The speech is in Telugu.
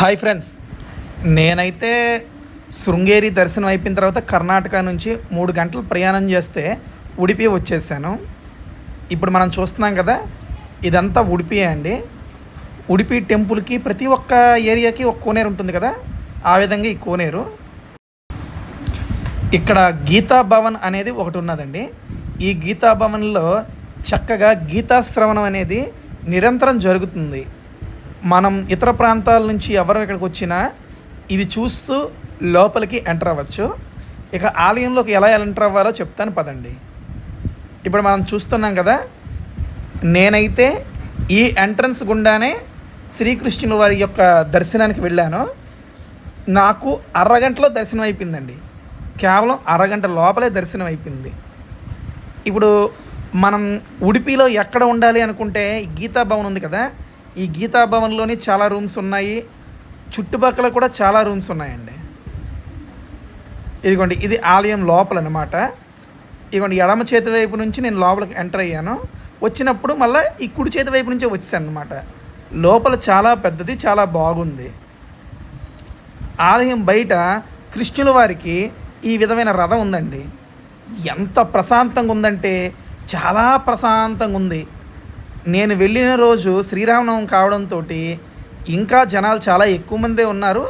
Hi friends. నేనైతే శృంగేరి దర్శనం అయిపోయిన తర్వాత కర్ణాటక నుంచి మూడు గంటలు ప్రయాణం చేస్తే ఉడిపి వచ్చేసాను. ఇప్పుడు మనం చూస్తున్నాం కదా ఇదంతా ఉడిపి అండి. ఉడిపి టెంపుల్కి ప్రతి ఒక్క ఏరియాకి ఒక కోనేరు ఉంటుంది కదా ఆ విధంగా ఈ కోనేరు. ఇక్కడ గీతా భవన్ అనేది ఒకటి ఉన్నదండి. ఈ గీతా భవన్లో చక్కగా గీతా శ్రవణం అనేది నిరంతరం జరుగుతుంది. మనం ఇతర ప్రాంతాల నుంచి ఎవరు ఇక్కడికి వచ్చినా ఇది చూస్తూ లోపలికి ఎంటర్ అవ్వచ్చు. ఇక ఆలయంలోకి ఎలా ఎంటర్ అవ్వాలో చెప్తాను పదండి. ఇప్పుడు మనం చూస్తున్నాం కదా నేనైతే ఈ ఎంట్రన్స్ గుండానే శ్రీకృష్ణుని వారి యొక్క దర్శనానికి వెళ్ళాను. నాకు అరగంటలో దర్శనం అయిపోయిందండి. కేవలం అరగంట లోపలే దర్శనం అయిపోయింది. ఇప్పుడు మనం ఉడిపిలో ఎక్కడ ఉండాలి అనుకుంటే గీతా భవన్ ఉంది కదా ఈ గీతా భవన్లోని చాలా రూమ్స్ ఉన్నాయి. చుట్టుపక్కల కూడా చాలా రూమ్స్ ఉన్నాయండి. ఇదిగోండి ఇది ఆలయం లోపల అనమాట ఇదిగోండి ఎడమ చేతి వైపు నుంచి నేను లోపలికి ఎంటర్ అయ్యాను. వచ్చినప్పుడు మళ్ళీ ఈ కుడి చేతి వైపు నుంచే వచ్చాను అనమాట లోపల చాలా పెద్దది చాలా బాగుంది. ఆలయం బయట కృష్ణుల వారికి ఈ విధమైన రథం ఉందండి. ఎంత ప్రశాంతంగా ఉందంటే చాలా ప్రశాంతంగా ఉంది. నేను వెళ్ళిన రోజు శ్రీరామనవం కావడంతో ఇంకా జనాలు చాలా ఎక్కువ మందే ఉన్నారు.